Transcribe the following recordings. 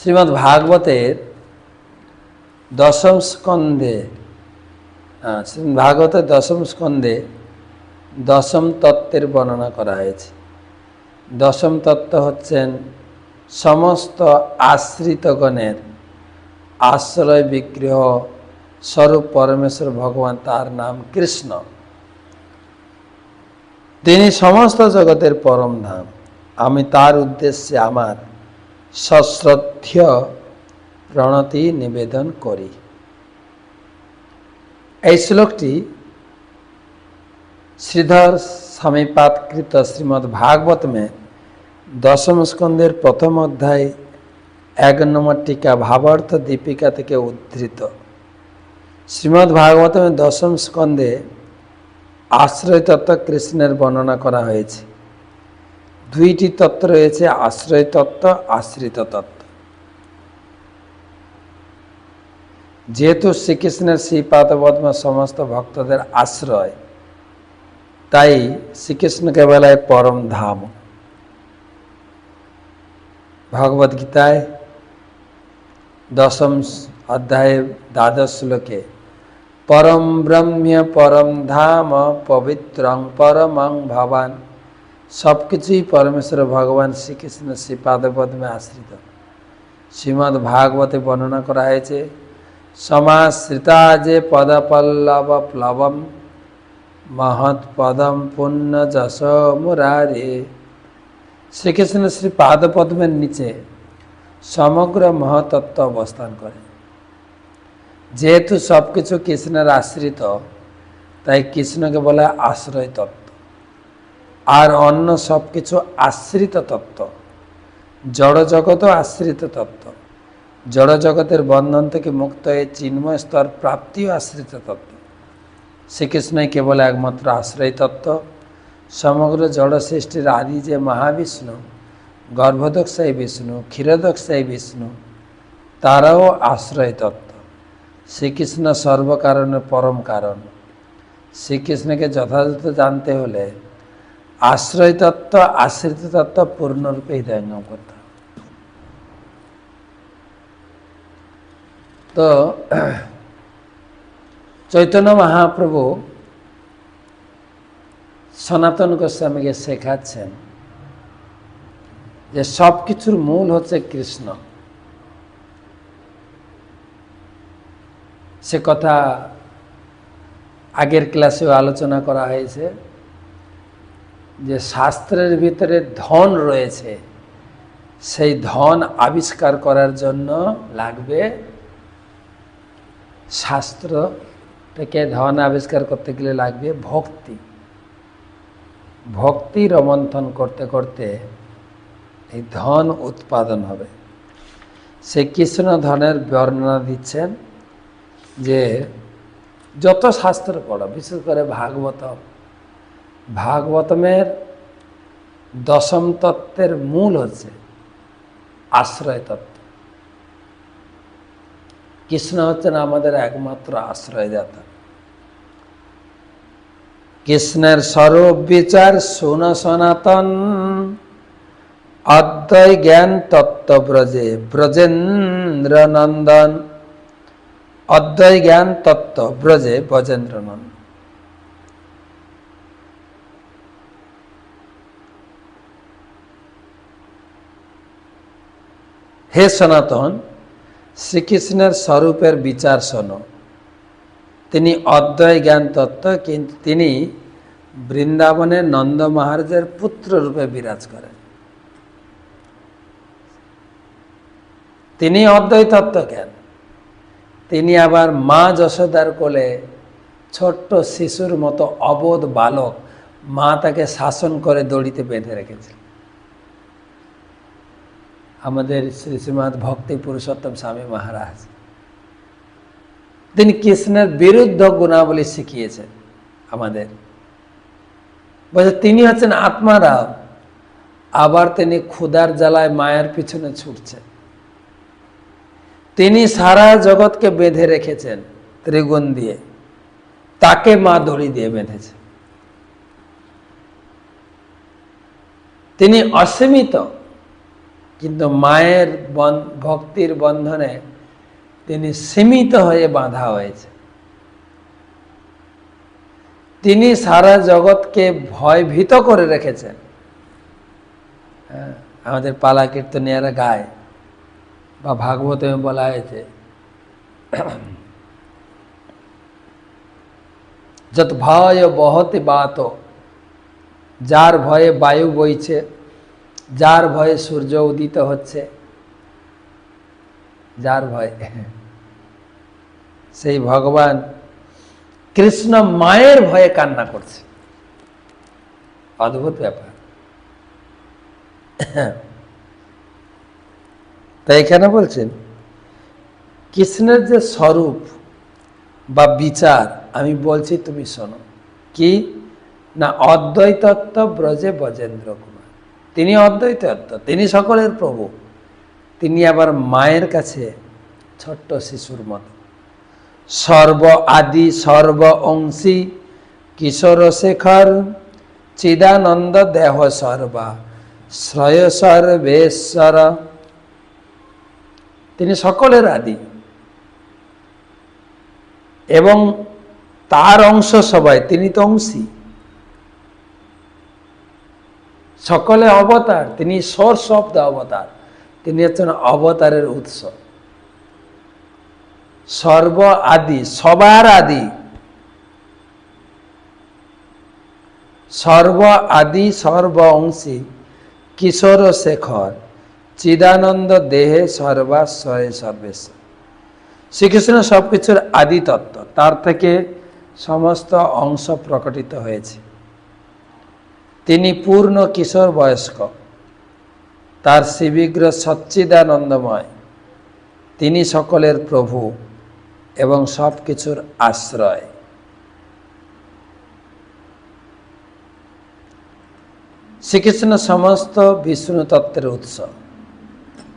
শ্রীমদ্ ভাগবতের দশম স্কন্ধে শ্রীমদ্ ভাগবতের দশম স্কন্ধে দশম তত্ত্বের বর্ণনা করা হয়েছে। দশম তত্ত্ব হচ্ছেন সমস্ত আশ্রিতগণের আশ্রয় বিগ্রহ স্বরূপ পরমেশ্বর ভগবান তার নাম কৃষ্ণ। তিনি সমস্ত জগতের পরম ধাম। আমি তার উদ্দেশ্যে আমার সশ্রদ্ধ প্রণতি নিবেদন করি। এই শ্লোকটি শ্রীধর স্বামীপাতকৃত শ্রীমদ্ ভাগবত মে দশম স্কন্ধের প্রথম অধ্যায় এক নম্বর টিকা ভাবার্থ দীপিকা থেকে উদ্ধৃত। শ্রীমদ্ ভাগবতমের দশম স্কন্ধে আশ্রয় তত্ত্ব কৃষ্ণের বর্ণনা করা হয়েছে। দুইটি তত্ত্ব রয়েছে, আশ্রয় তত্ত্ব, আশ্রিত তত্ত্ব। যেহেতু শ্রীকৃষ্ণের শ্রীপাদবদ্মা সমস্ত ভক্তদের আশ্রয়, তাই শ্রীকৃষ্ণকে বলায় পরম ধাম। ভগবদ গীতায় দশম অধ্যায়ে দ্বাদশ শ্লোকে, পরম ব্রহ্ম পরম ধাম পবিত্রং পরমং ভবান। সব কিছুই পরমেশ্বর ভগবান শ্রীকৃষ্ণ শ্রীপাদপদ্মে আশ্রিত। শ্রীমদ্ ভাগবতে বর্ণনা করা হয়েছে, সমাশ্রিতা যে পদপল্লব প্লবম মহৎ পদম পুণ্য যশ মুরারে। শ্রীকৃষ্ণ শ্রী পাদপদ্মের নিচে সমগ্র মহতত্ত্ব অবস্থান করে। যেহেতু সব কিছু কৃষ্ণের আশ্রিত, তাই কৃষ্ণকে বলা আশ্রয় তত্ত্ব আর অন্য সব কিছু আশ্রিত তত্ত্ব। জড় জগৎও আশ্রিত তত্ত্ব। জড় জগতের বন্ধন থেকে মুক্ত হয়ে চিন্ময় স্তর প্রাপ্তিও আশ্রিত তত্ত্ব। শ্রীকৃষ্ণই কেবল একমাত্র আশ্রয় তত্ত্ব। সমগ্র জড় সৃষ্টির আদি যে মহাবিষ্ণু গর্ভদক্ষায়ী বিষ্ণু ক্ষীরদক্ষায়ী বিষ্ণু, তারাও আশ্রয় তত্ত্ব। শ্রীকৃষ্ণ সর্বকারণের পরম কারণ। শ্রীকৃষ্ণকে যথাযথ জানতে হলে আশ্রয় তত্ত্ব আশ্রিত তত্ত্ব পূর্ণরূপে করতে হবে। তো, চৈতন্য মহাপ্রভু সনাতন গোস্বামীকে শেখাচ্ছেন যে সব কিছুর মূল হচ্ছে কৃষ্ণ। সে কথা আগের ক্লাসেও আলোচনা করা হয়েছে। যে শাস্ত্রের ভিতরে ধন রয়েছে, সেই ধন আবিষ্কার করার জন্য লাগবে শাস্ত্র থেকে ধন আবিষ্কার করতে গেলে লাগবে ভক্তি। ভক্তি রমন্থন করতে করতে এই ধন উৎপাদন হবে। সে কৃষ্ণ ধনের বর্ণনা দিচ্ছেন যে যত শাস্ত্র পড়ো, বিশেষ করে ভাগবত ভাগবতমের দশম তত্ত্বের মূল হচ্ছে আশ্রয় তত্ত্ব। কৃষ্ণ হচ্ছেন আমাদের একমাত্র আশ্রয়দাতা। কৃষ্ণের স্বরূপ বিচার শুন সনাতন অদ্বয় জ্ঞান তত্ত্ব ব্রজে ব্রজেন্দ্র নন্দন অদ্বয় জ্ঞান তত্ত্ব ব্রজে ব্রজেন্দ্র নন্দন হে সনাতন, শ্রীকৃষ্ণের স্বরূপের বিচার শোনো। তিনি অদ্বয় জ্ঞান তত্ত্ব, কিন্তু তিনি বৃন্দাবনে নন্দ মহারাজের পুত্র রূপে বিরাজ করেন। তিনি অদ্বৈ তত্ত্ব জ্ঞান। তিনি আবার মা যশোদার কোলে ছোট্ট শিশুর মতো অবোধ বালক মা তাকে শাসন করে দড়িতে বেঁধে রেখেছিল আমাদের শ্রী শ্রীমৎ ভক্তি পুরুষোত্তম স্বামী মহারাজ। তিনি কৃষ্ণের বিরুদ্ধ গুণাবলী শিখিয়েছেন আমাদের। বলছে, তিনি হচ্ছেন আত্মারাম আবার তিনি ক্ষুদার জ্বালায় মায়ের পিছনে ছুটছেন। তিনি সারা জগৎকে বেঁধে রেখেছেন ত্রিগুণ দিয়ে, তাকে মা দড়ি দিয়ে বেঁধেছে। তিনি অসীমিত কিন্তু মায়ের ভক্তির বন্ধনে তিনি সীমিত হয়ে বাঁধা হয়েছে। তিনি সারা জগৎকে ভয়ভীত করে রেখেছেন। হ্যাঁ, আমাদের পালা কীর্তনিয়ারা গায় বা ভাগবতে বলা হয়েছে। যত ভয় বহতে বাত যার ভয়ে বায়ু বইছে যার ভয়ে সূর্য উদিত হচ্ছে, যার ভয়ে? সেই ভগবান কৃষ্ণ মায়ের ভয়ে কান্না করছে। অদ্ভুত ব্যাপার। তাই এখানে বলছেন, কৃষ্ণের যে স্বরূপ বা বিচার, আমি বলছি তুমি শোনো। কি? না, অদ্বৈতত্ব ব্রজে বজেন্দ্র কুমার। তিনি অদ্বৈতত্ব তিনি সকলের প্রভু। তিনি আবার মায়ের কাছে ছোট্ট শিশুর মতো। সর্ব আদি, সর্ব অংশী, কিশোর শেখর, চিদানন্দ দেহ সর্বা, শ্রয় সর্বেশ্বর। তিনি সকলের আদি। এবং তার অংশ সবাই তিনি তো অংশী। সকলে অবতার, তিনি সোর্স অফ দ্য অবতার। তিনি হচ্ছেন অবতারের উৎস। সর্ব আদি, সবার আদি। সর্ব আদি, সর্ব অংশী, কিশোর শেখর, চিদানন্দ দেহে সর্বাশ্রয় সর্বেশ্বর শ্রীকৃষ্ণ সব কিছুর আদি তত্ত্ব, তার থেকে সমস্ত অংশ প্রকটিত হয়েছে। তিনি পূর্ণ কিশোর বয়স্ক। তার শিবিগ্র সচ্চিদানন্দময়। তিনি সকলের প্রভু এবং সব কিছুর আশ্রয়। শ্রীকৃষ্ণ সমস্ত বিষ্ণু তত্ত্বের উৎস।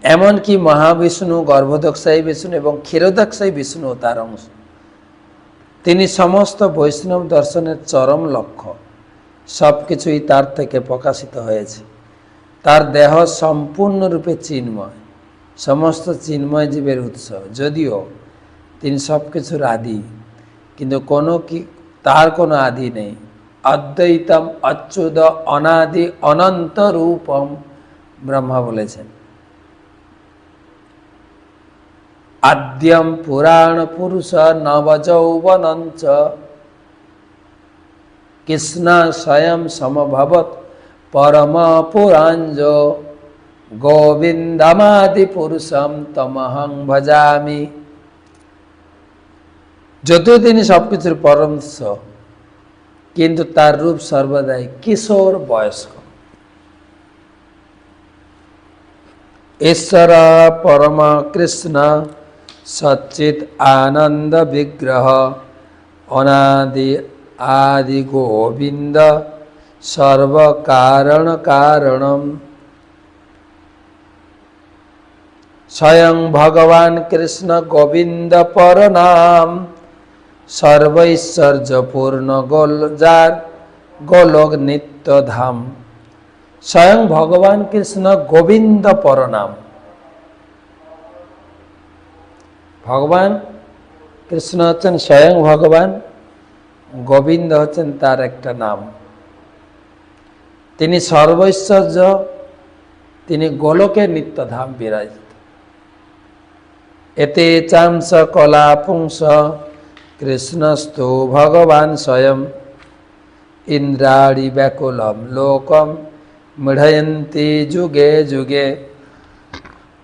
এমনকি মহাবিষ্ণু, গর্ভদক্ষায়ী বিষ্ণু এবং ক্ষীরদক্ষায়ী বিষ্ণু তার অংশ। তিনি সমস্ত বৈষ্ণব দর্শনের চরম লক্ষ্য। সব কিছুই তার থেকে প্রকাশিত হয়েছে। তার দেহ সম্পূর্ণরূপে চিন্ময়। সমস্ত চিন্ময় জীবের উৎস। যদিও তিনি সব কিছুর আদি, কিন্তু কোনো কি, তার কোনো আদি নেই। অদ্বৈতম, অচ্যুত, অনাদি অনন্ত রূপম ব্রহ্মা বলেছেন। আদ্যম পুরাণ পুরুষ নবযৌবনঞ্চ কৃষ্ণ স্বয়ং সমভবত পরম পুরাঞ্জ গোবিন্দমাদি পুরুষম তমহং ভজামি যদিও তিনি সবকিছুর পরমশ কিন্তু তার রূপ সর্বদাই কিশোর বয়স্ক ঈশ্বর পরম কৃষ্ণ সচ্চিত আনন্দ বিগ্রহ অনাদি আদি গোবিন্দ সর্বকারণ কারণম স্বয়ং ভগবান কৃষ্ণ গোবিন্দ পর নাম সর্বৈশ্বর্য পূর্ণ গোল যার গোলক নিত্য ধাম স্বয়ং ভগবান কৃষ্ণ গোবিন্দ পরনাম ভগবান কৃষ্ণ হচ্ছেন স্বয়ং ভগবান গোবিন্দ হচ্ছেন তার একটা নাম। তিনি সর্বৈশ্বর্য, তিনি গোলকের নিত্যধাম বিরাজিত। এতে চাংস, কলা, পুংস, কৃষ্ণস্তু, ভগবান স্বয়ং। ইন্দ্রাড়ি ব্যাকুলম লোকম মৃঢ়য়ন্তী যুগে যুগে।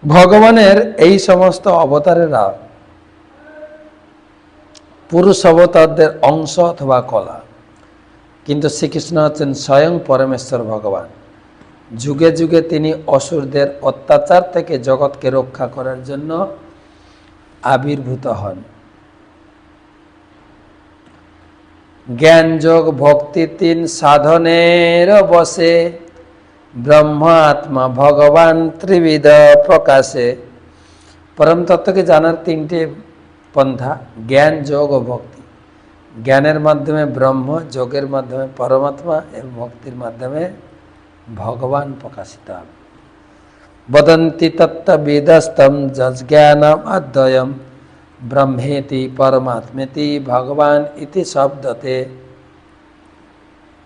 ভগবানের এই সমস্ত অবতারেরা পুরুষ অবতারদের অংশ অথবা কলা। কিন্তু শ্রীকৃষ্ণ হচ্ছেন স্বয়ং পরমেশ্বর ভগবান। যুগে যুগে তিনি অসুরদের অত্যাচার থেকে জগৎকে রক্ষা করার জন্য আবির্ভূত হন। জ্ঞান যোগ ভক্তি তিন সাধনের বসে ব্রহ্ম আত্মা ভগবান ত্রিবিধ প্রকাশে। পরম তত্ত্বকে জানার তিনটে পন্থা, জ্ঞান, যোগ ও ভক্তি। জ্ঞানের মাধ্যমে ব্রহ্ম, যোগের মাধ্যমে পরমাত্মা এবং ভক্তির মাধ্যমে ভগবান প্রকাশিত হবে। বদন্তি তত্ত্ববিদস্তম যজ্ঞানম অদ্বয়ম ব্রহ্মেতি পরমাত্মেতি ভগবান ইতি শব্দতে।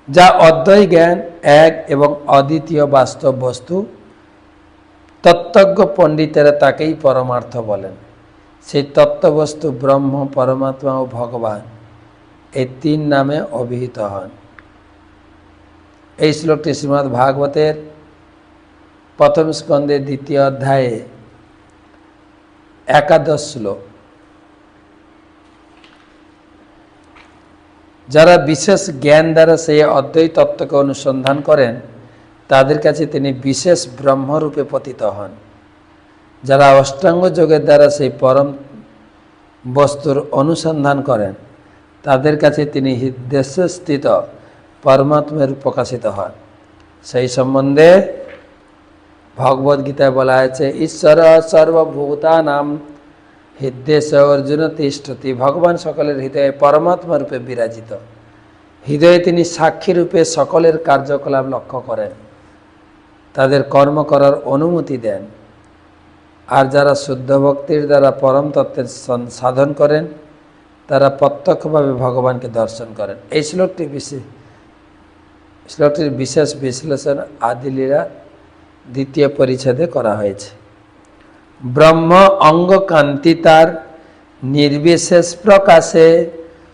যা অদ্বয় জ্ঞান, এক এবং অদ্বিতীয় বাস্তব বস্তু, তত্ত্বজ্ঞ পণ্ডিতেরা তাকেই পরমার্থ বলেন। সেই তত্ত্ববস্তু ব্রহ্ম, পরমাত্মা ও ভগবান। এই তিন নামে অভিহিত হন। এই শ্লোকটি শ্রীমদ্ ভাগবতের প্রথম স্কন্ধের দ্বিতীয় অধ্যায়ে একাদশ শ্লোক। যারা বিশেষ জ্ঞান দ্বারা সেই অদ্বৈত তত্ত্বকে অনুসন্ধান করেন, তাদের কাছে তিনি বিশেষ ব্রহ্মরূপে পতিত হন। যারা অষ্টাঙ্গ যোগের দ্বারা সেই পরম বস্তুর অনুসন্ধান করেন, তাদের কাছে তিনি হৃদয় স্থিত পরমাত্মের প্রকাশিত হন। সেই সম্বন্ধে ভগবদ্গীতায় বলা হয়েছে, ঈশ্বর সর্বভূতানাম হৃদেশ অর্জুন তিষ্ঠতি। ভগবান সকলের হৃদয়ে পরমাত্মা রূপে বিরাজিত। হৃদয়ে তিনি সাক্ষী রূপে সকলের কার্যকলাপ লক্ষ্য করেন। তাদের কর্ম করার অনুমতি দেন। আর যারা শুদ্ধ ভক্তির দ্বারা পরম তত্ত্বের সাধন করেন, তারা প্রত্যক্ষভাবে ভগবানকে দর্শন করেন। এই শ্লোকটি বিশেষ শ্লোকটির বিশেষ বিশ্লেষণ আদিলীলা দ্বিতীয় পরিচ্ছেদে করা হয়েছে। ব্রহ্ম অঙ্গ কান্তি তার নির্বিশেষ প্রকাশে,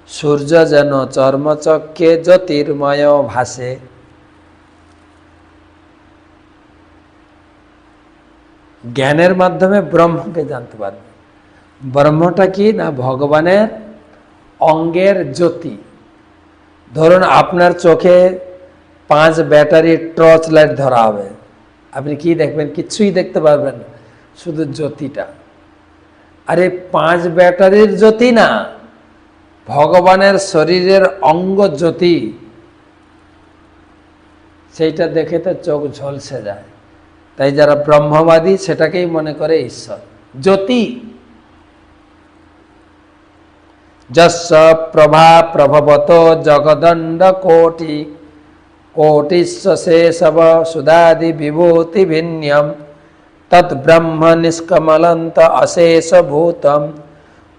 সূর্য যেন চর্মচক্রে জ্যোতির্ময় ভাসে। জ্ঞানের মাধ্যমে ব্রহ্মকে জানতে পারবে। ব্রহ্মটা কি না ভগবানের অঙ্গের জ্যোতি? ধরুন আপনার চোখে পাঁচ ব্যাটারি টর্চ লাইট ধরা হবে। আপনি কি দেখবেন? কিছুই দেখতে পারবেন শুধু জ্যোতিটা। আরে পাঁচ ব্যাটারির জ্যোতি না, ভগবানের শরীরের অঙ্গ জ্যোতি। সেইটা দেখে তো চোখ ঝলসে যায়। তাই যারা ব্রহ্মবাদী সেটাকেই মনে করে ঈশ্বর। জ্যোতি। যস্য প্রভা প্রভবত জগদণ্ড কোটি। কোটিশেষব সুদাদি বিভূতি ভিন্যম। তদ্ব্রহ্ম নিষ্কমলন্ত অশেষভূতম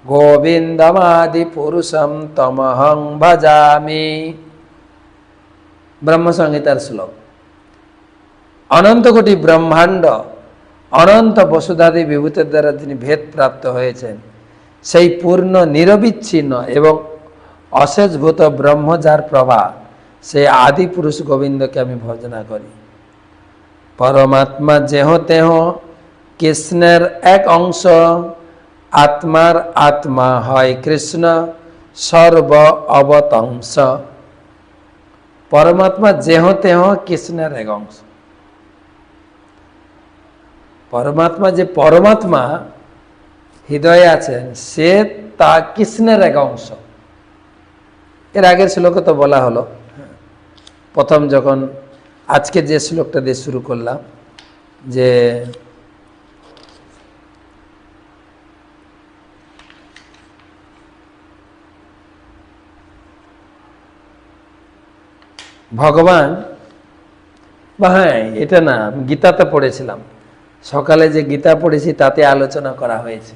গোবিন্দমাদি পুরুষম তমহং ভজামি। ব্রহ্মসংহিতার শ্লোক। অনন্ত কোটি ব্রহ্মাণ্ড, অনন্ত বসুধাদি বিভূতের দ্বারা তিনি ভেদ প্রাপ্ত হয়েছেন। সেই পূর্ণ নিরবিচ্ছিন্ন এবং অশেষভূত ব্রহ্ম যার প্রভা, সেই আদি পুরুষ গোবিন্দকে আমি ভজনা করি। পরমাত্মা যেহ তেহ, কৃষ্ণের এক অংশ, আত্মার আত্মা হয় কৃষ্ণ সর্ব অবতংশ পরমাত্মা যেহ তেহ, কৃষ্ণের এক অংশ। পরমাত্মা যে পরমাত্মা হৃদয়ে আছেন, সে তা কৃষ্ণের এক অংশ। এর আগের শ্লোকে তো বলা হলো। প্রথম যখন আজকে যে শ্লোকটা দিয়ে শুরু করলাম, যে ভগবান, বা হ্যাঁ এটা না গীতাতে পড়েছিলাম। সকালে যে গীতা পড়েছি, তাতে আলোচনা করা হয়েছে।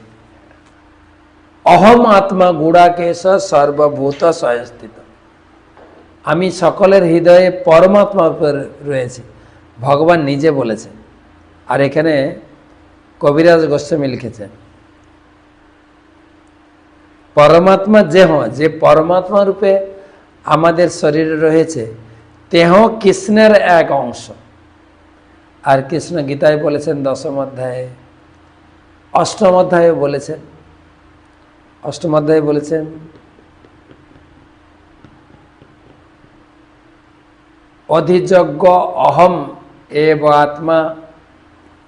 অহম আত্মা গুড়াকেশ সর্বভূত স্বয়স্থিত। আমি সকলের হৃদয়ে পরমাত্মা রয়েছে, ভগবান নিজে বলেছেন। আর এখানে কবিরাজ গোস্বামী লিখেছেন, পরমাত্মা যে হ, যে পরমাত্মা রূপে আমাদের শরীরে রয়েছে, তেহ কৃষ্ণের এক অংশ। আর কৃষ্ণ গীতায় বলেছেন দশম অধ্যায়ে, অষ্টম অধ্যায়ে বলেছেন, অষ্টম অধ্যায়ে বলেছেন, অধিযজ্ঞ অহম এব আত্মা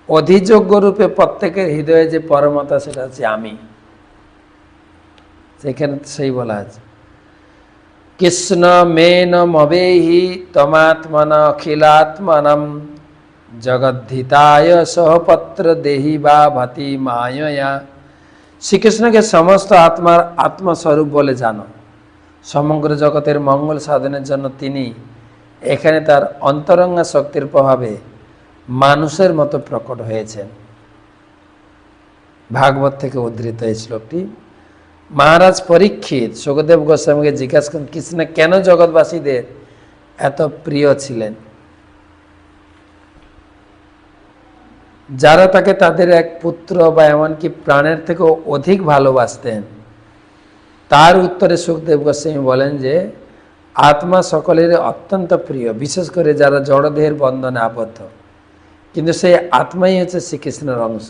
অধিযোগ্য রূপে প্রত্যেকের হৃদয়ে যে পরমতা সেটা হচ্ছে আমি। সেখানে সেই বলা আছে। কৃষ্ণ মেন মবেহি তমাত্মন অখিলাত্মনম। জগদ্ধিতায় সহপত্র দেহি বা ভাতি মায়া শ্রীকৃষ্ণকে সমস্ত আত্মার আত্মস্বরূপ বলে জানো। সমগ্র জগতের মঙ্গল সাধনের জন্য তিনি এখানে তার অন্তরঙ্গা শক্তির প্রভাবে মানুষের মতো প্রকট হয়েছেন। ভাগবত থেকে উদ্ধৃত এই শ্লোকটি, মহারাজ পরীক্ষিত, সুখদেব গোস্বামীকে জিজ্ঞাসা করেন, কৃষ্ণ কেন জগৎবাসীদের এত প্রিয় ছিলেন? যারা তাকে তাদের এক পুত্র বা এমনকি প্রাণের থেকেও অধিক ভালোবাসতেন, তার উত্তরে সুখদেব গোস্বামী বলেন যে, আত্মা সকলের অত্যন্ত প্রিয়, বিশেষ করে যারা জড়দেহের বন্ধনে আবদ্ধ। কিন্তু সেই আত্মাই হচ্ছে শ্রীকৃষ্ণের অংশ।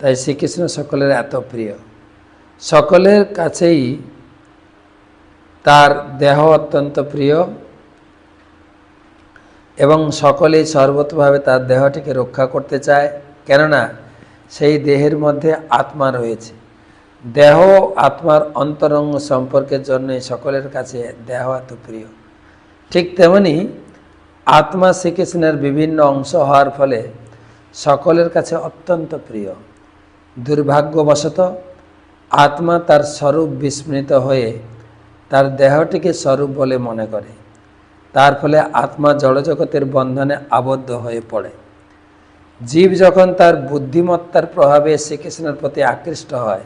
তাই শ্রীকৃষ্ণ সকলের এত প্রিয়। সকলের কাছেই তার দেহ অত্যন্ত প্রিয়। এবং সকলেই সর্বতভাবে তার দেহটিকে রক্ষা করতে চায়, কেননা সেই দেহের মধ্যে আত্মা রয়েছে। দেহ আত্মার অন্তরঙ্গ সম্পর্কের জন্য সকলের কাছে দেহ এত প্রিয়। ঠিক তেমনি আত্মা শ্রীকৃষ্ণের বিভিন্ন অংশ হওয়ার ফলে সকলের কাছে অত্যন্ত প্রিয়। দুর্ভাগ্যবশত আত্মা তার স্বরূপ বিস্মৃত হয়ে তার দেহটিকে স্বরূপ বলে মনে করে। তার ফলে আত্মা জড়জগতের বন্ধনে আবদ্ধ হয়ে পড়ে। জীব যখন তার বুদ্ধিমত্তার প্রভাবে শ্রীকৃষ্ণের প্রতি আকৃষ্ট হয়,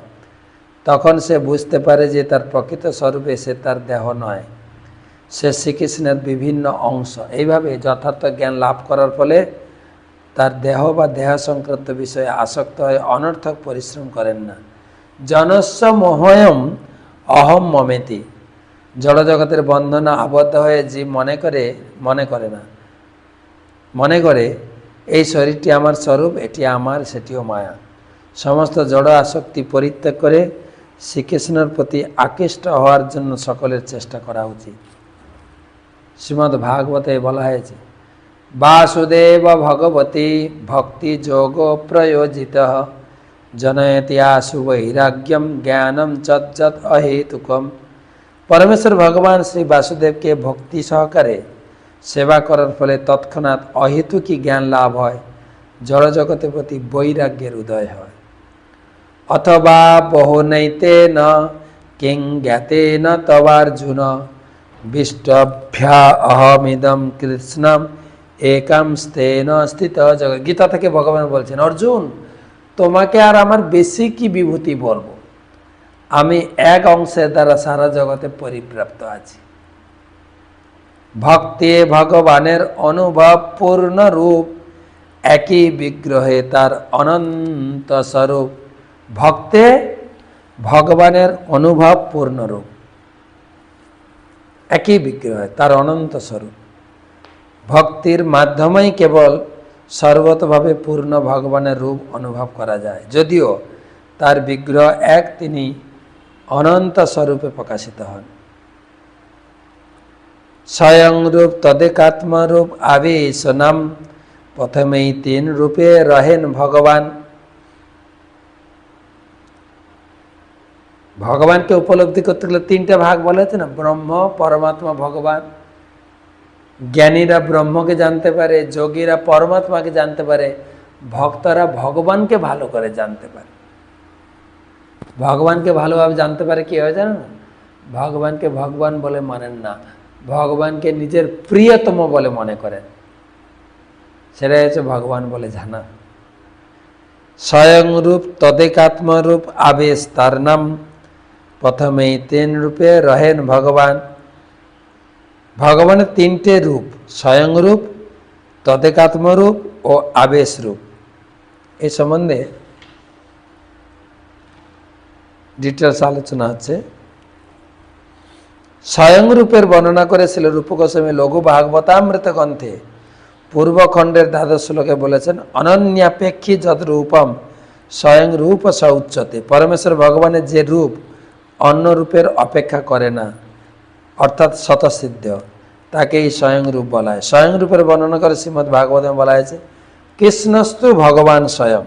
তখন সে বুঝতে পারে যে তার প্রকৃত স্বরূপে সে তার দেহ নয়। সে শ্রীকৃষ্ণের বিভিন্ন অংশ। এইভাবে যথার্থ জ্ঞান লাভ করার ফলে তার দেহ বা দেহ সংক্রান্ত বিষয়ে আসক্ত হয়ে অনর্থক পরিশ্রম করেন না। জনস্ব মোহয়ম অহম মমেতি। জড়জগতের বন্ধনে আবদ্ধ হয়ে জীব মনে করে মনে করে না। মনে করে, এই শরীরটি আমার স্বরূপ, এটি আমার, সেটিও মায়া। সমস্ত জড় আসক্তি পরিত্যাগ করে শ্রীকৃষ্ণের প্রতি আকৃষ্ট হওয়ার জন্য সকলের চেষ্টা করা উচিত। শ্রীমদ্ ভাগবতে বলা হয়েছে, বাসুদেব ভগবতী, ভক্তি যোগ প্রয়োজিত। জনয়তি আশু বৈরাগ্যম, জ্ঞানম যৎ অহেতুকম। পরমেশ্বর ভগবান শ্রী বাসুদেবকে ভক্তি সহকারে সেবা করার ফলে তৎক্ষণাৎ অহেতুকী জ্ঞান লাভ হয়, জড়জগতের প্রতি বৈরাগ্যের উদয় হয়। অথবা বহুনৈতে ন, কিং জ্ঞাতে ন তবার্জুন, বিষ্টভ্যা অহমিদম কৃষ্ণম, একাম স্তেন স্থিত জগৎ। গীতা থেকে ভগবান বলছেন, অর্জুন, তোমাকে আর আমার বেশি কি বিভূতি বলব? আমি এক অংশের দ্বারা সারা জগতে পরিপ্রাপ্ত আছি। ভক্তি ভগবানের অনুভব পূর্ণ রূপ, একই বিগ্রহে তার অনন্ত স্বরূপ। ভক্তে ভগবানের অনুভব পূর্ণ রূপ, একই বিগ্রহে তার অনন্ত স্বরূপ। ভক্তির মাধ্যমেই কেবল সর্বতভাবে পূর্ণ ভগবানের রূপ অনুভব করা যায়। যদিও তার বিগ্রহ এক, তিনি অনন্ত স্বরূপে প্রকাশিত হন। স্বয়ং রূপ তদেকাত্মরূপ আবেশ নাম প্রথমেই তিন রূপে রহেন ভগবান। ভগবানকে উপলব্ধি করতে গেলে তিনটা ভাগ বলা না? ব্রহ্ম, পরমাত্মা, ভগবান। জ্ঞানীরা ব্রহ্মকে জানতে পারে, যোগীরা পরমাত্মাকে জানতে পারে, ভক্তরা ভগবানকে ভালো করে জানতে পারে। ভগবানকে ভালোভাবে জানতে পারে কি হয় না ভগবানকে ভগবান বলে মানেন না। ভগবানকে নিজের প্রিয়তম বলে মনে করেন। সেটাই হচ্ছে ভগবান বলে জানা। স্বয়ংরূপ তদেকাত্মরূপ আবেশ তার নাম। প্রথমেই তিন রূপে রহেন ভগবান। ভগবানের তিনটে রূপ স্বয়ংরূপ তদেকাত্মরূপ ও আবেশ রূপ। এই সম্বন্ধে ডিটেলস আলোচনা হচ্ছে স্বয়ং রূপের বর্ণনা করেছিল রূপগোস্বামী লঘু ভাগবতামৃত গ্রন্থে পূর্বখণ্ডের দ্বাদশ শ্লোকে বলেছেন, অনন্যাপেক্ষী যদ রূপম স্বয়ং রূপ স উচ্চতে। পরমেশ্বর ভগবানের যে রূপ অন্য রূপের অপেক্ষা করে না, অর্থাৎ স্বতঃসিদ্ধ। তাকেই স্বয়ং রূপ বলা হয়। স্বয়ং রূপের বর্ণনা করে শ্রীমদ ভাগবতে বলা হয়েছে, কৃষ্ণস্তু ভগবান স্বয়ং।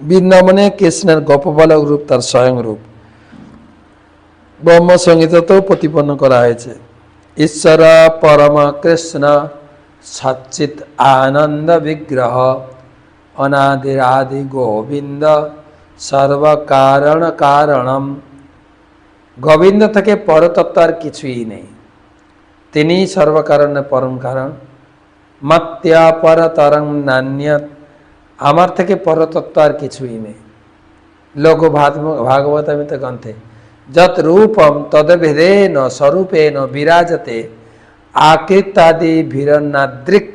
বৃন্দাবনে কৃষ্ণের গোপবালক রূপ, তার স্বয়ং রূপ। ব্রহ্ম সংহিতাতেও প্রতিপন্ন করা হয়েছে। ঈশ্বর পরম কৃষ্ণ সচ্চিত আনন্দ বিগ্রহ, অনাদিরাদি গোবিন্দ সর্বকারণ কারণম গোবিন্দ থেকে পরতত্ত্ব আর কিছুই নেই। তিনি সর্বকারণে পরম কারণ। মাত্যা পরতরং নান্যত আমার থেকে পরতত্ত্ব আর কিছুই নেই। লোক ভাগবতমিত গ্রন্থে, যত রূপম তদভেদেন স্বরূপেণ বিরাজতে আকৃতাদি ভিরন্নাদৃক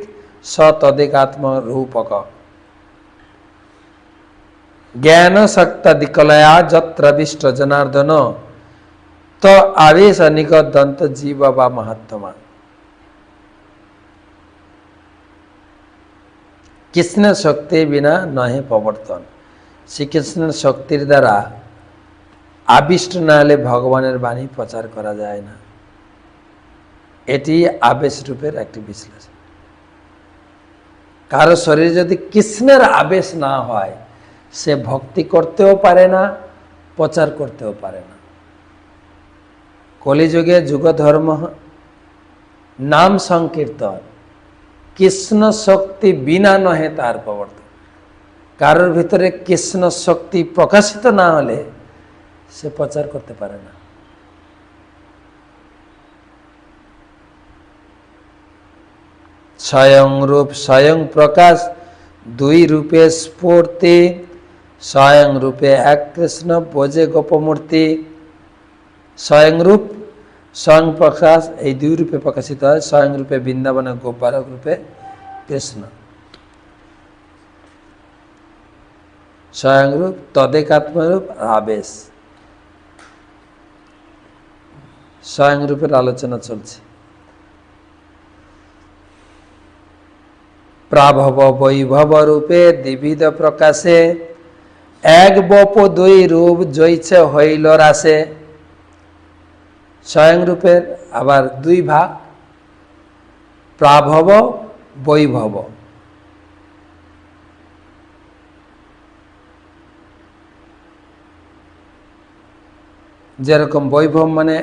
স তদিকাত্ম রূপক জ্ঞান শক্তাদিকলয়া যত্র বিষ্ট জনার্দন, তো আবেশ নিগদন্ত জীব বা মহাত্মা। কৃষ্ণের শক্তি বিনা নহে প্রবর্তন। শ্রীকৃষ্ণের শক্তির দ্বারা আবিষ্ট না হলে ভগবানের বাণী প্রচার করা যায় না। এটি আবেশ রূপের একটি বিশ্লেষণ। কারও শরীরে যদি কৃষ্ণের আবেশ না হয়, সে ভক্তি করতেও পারে না, প্রচার করতেও পারে না। কলিযুগে যুগ ধর্ম নাম সংকীর্তন কৃষ্ণ শক্তি বিনা নহে তার প্রবর্তন। কারোর ভিতরে কৃষ্ণ শক্তি প্রকাশিত না হলে সে প্রচার করতে পারে না। স্বয়ং রূপ, স্বয়ং প্রকাশ, দুই রূপে স্ফূর্তি, স্বয়ং রূপে এক কৃষ্ণ, বোঝে গোপমূর্তি। স্বয়ং রূপ স্বয়ং প্রকাশ এই দুই রূপে প্রকাশিত হয়। স্বয়ং রূপে বৃন্দাবনে গোপালক রূপে কৃষ্ণ। স্বয়ং রূপ তদেকাত্মরূপ আবেশ। স্বয়ং রূপের আলোচনা চলছে। প্রাভব বৈভব রূপে দ্বিবিধ প্রকাশে, এক বপ দুই রূপ জৈছে হইল রাসে স্বয়ং রূপের আবার দুই ভাগ প্রাভব বৈভব। যেরকম বৈভব মানে